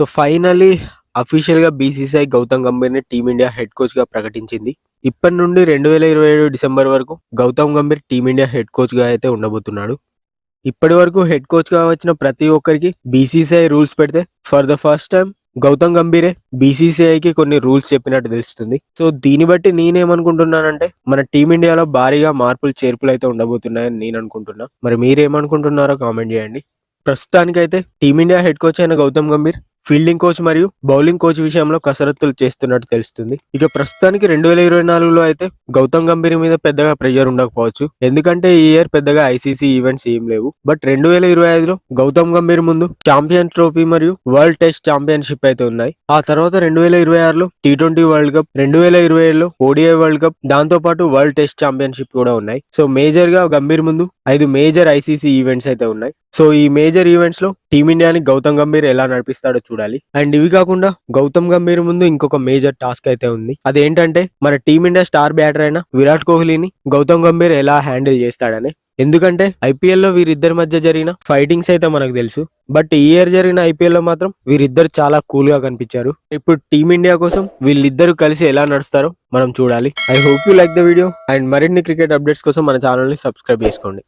So finally అఫీషియల్గా BCCI Gautam గంభీర్ని team India head కోచ్గా ప్రకటించింది. ఇప్పటి నుండి రెండు వేల ఇరవై ఏడు డిసెంబర్ వరకు గౌతమ్ గంభీర్ టీమిండియా హెడ్ కోచ్గా అయితే ఉండబోతున్నాడు. ఇప్పటి వరకు హెడ్ కోచ్గా వచ్చిన ప్రతి ఒక్కరికి బీసీసీఐ రూల్స్ పెడితే for the first time Gautam గంభీరే బీసీసీఐకి కొన్ని రూల్స్ చెప్పినట్టు తెలుస్తుంది. సో దీన్ని బట్టి నేనేమనుకుంటున్నానంటే మన టీమిండియాలో భారీగా మార్పులు చేర్పులు అయితే ఉండబోతున్నాయని నేను అనుకుంటున్నా. మరి మీరేమనుకుంటున్నారో కామెంట్ చేయండి. ప్రస్తుతానికైతే టీమిండియా హెడ్ కోచ్ అయిన గౌతమ్ గంభీర్ ఫీల్డింగ్ కోచ్ మరియు బౌలింగ్ కోచ్ విషయంలో కసరత్తులు చేస్తున్నట్టు తెలుస్తుంది. ఇక ప్రస్తుతానికి రెండు వేల ఇరవై నాలుగులో అయితే గౌతమ్ గంభీర్ మీద పెద్దగా ప్రెషర్ ఉండకపోవచ్చు. ఎందుకంటే ఈ ఇయర్ పెద్దగా ఐసీసీ ఈవెంట్స్ ఏం లేవు. బట్ రెండు వేల ఇరవై ఐదులో గౌతమ్ గంభీర్ ముందు ఛాంపియన్ ట్రోఫీ మరియు వరల్డ్ టెస్ట్ ఛాంపియన్షిప్ అయితే ఉన్నాయి. ఆ తర్వాత రెండు వేల ఇరవై ఆరులో టీ ట్వంటీ వరల్డ్ కప్ రెండు వేల ఇరవై ఏడులో ఓడిఐ వరల్డ్ కప్ దాంతో పాటు వరల్డ్ టెస్ట్ ఛాంపియన్షిప్ కూడా ఉన్నాయి. సో మేజర్గా గంభీర్ ముందు ఐదు మేజర్ ఐసీసీ ఈవెంట్స్ అయితే ఉన్నాయి. సో ఈ మేజర్ ఈవెంట్స్లో టీమిండియాని గౌతమ్ గంభీర్ ఎలా నడిపిస్తాడో చూడాలి. అండ్ ఇవి కాకుండా గౌతమ్ గంభీర్ ముందు ఇంకొక మేజర్ టాస్క్ అయితే ఉంది. అదేంటంటే మన టీమిండియా స్టార్ బ్యాటర్ అయిన విరాట్ కోహ్లీని గౌతమ్ గంభీర్ ఎలా హ్యాండిల్ చేస్తాడని. ఎందుకంటే ఐపీఎల్లో వీరిద్దరి మధ్య జరిగిన ఫైటింగ్స్ అయితే మనకు తెలుసు. బట్ ఈ ఇయర్ జరిగిన ఐపీఎల్లో మాత్రం వీరిద్దరు చాలా కూల్గా కనిపించారు. ఇప్పుడు టీమిండియా కోసం వీళ్ళిద్దరు కలిసి ఎలా నడుస్తారో మనం చూడాలి. I hope you like the video and మరిన్ని క్రికెట్ అప్డేట్స్ కోసం మన ఛానల్ని సబ్స్క్రైబ్ చేసుకోండి.